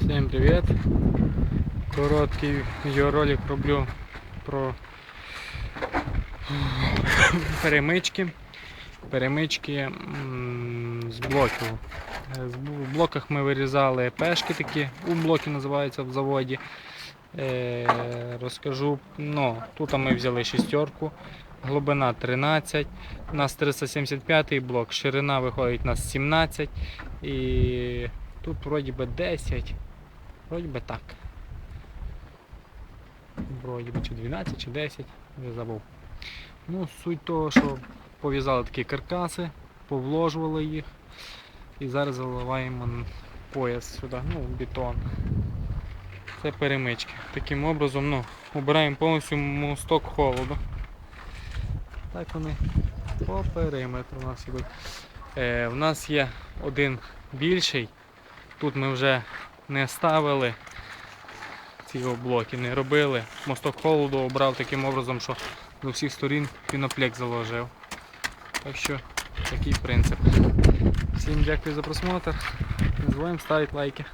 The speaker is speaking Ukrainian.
Всім привіт! Короткий відеоролик роблю про перемички. Перемички з блоків. Е, В блоках ми вирізали пешки такі, у блоки називаються в заводі. Е, розкажу, ну, тут ми взяли шістерку, глибина 13, у нас 375 блок, ширина виходить у нас 17 і тут вроді би 10. Вроді би так. Вроді би чи 12, чи 10, вже забув. Ну, суть того, що пов'язали такі каркаси, повложували їх і зараз заливаємо пояс сюди, ну, бетон. Це перемички. Таким образом, ну, убираємо повністю мосток холоду. Так вони по периметру у нас ідуть. Е, в нас є один більший. Тут ми вже не ставили ці блоки, не робили. Мосток холоду обрав таким образом, що з усіх сторін піноплек заложив. Так що такий принцип. Всім дякую за просмотр. Не забуваємо ставити лайки.